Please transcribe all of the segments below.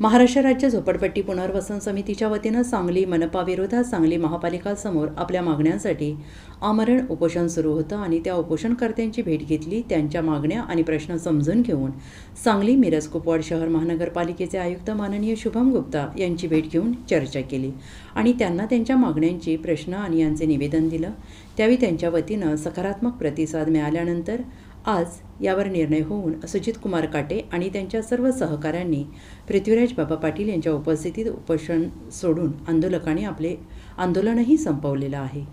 महाराष्ट्र राज्य झोपडपट्टी पुनर्वसन समितीच्या वतीनं सांगली मनपा विरोधात सांगली महापालिकासमोर आपल्या मागण्यांसाठी आमरण उपोषण सुरू होतं आणि त्या उपोषणकर्त्यांची भेट घेतली त्यांच्या मागण्या आणि प्रश्न समजून घेऊन सांगली मिरज कुपवाड शहर महानगरपालिकेचे आयुक्त माननीय शुभम गुप्ता यांची भेट घेऊन चर्चा केली आणि त्यांना त्यांच्या मागण्यांची प्रश्न आणि यांचे निवेदन दिलं. त्यावेळी त्यांच्या वतीनं सकारात्मक प्रतिसाद मिळाल्यानंतर आज यावर निर्णय होऊन सुजित कुमार काटे आणि त्यांच्या सर्व सहकाऱ्यांनी पृथ्वीराज बाबा पाटील यांच्या उपस्थितीत उपोषण सोडून आंदोलकांनी आपले आंदोलनही संपवलेलं आहे.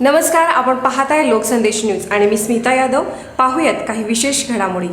नमस्कार आपण पाहत आहे लोकसंदेश न्यूज आणि मी स्मिता यादव. पाहूयात काही विशेष घडामोडी.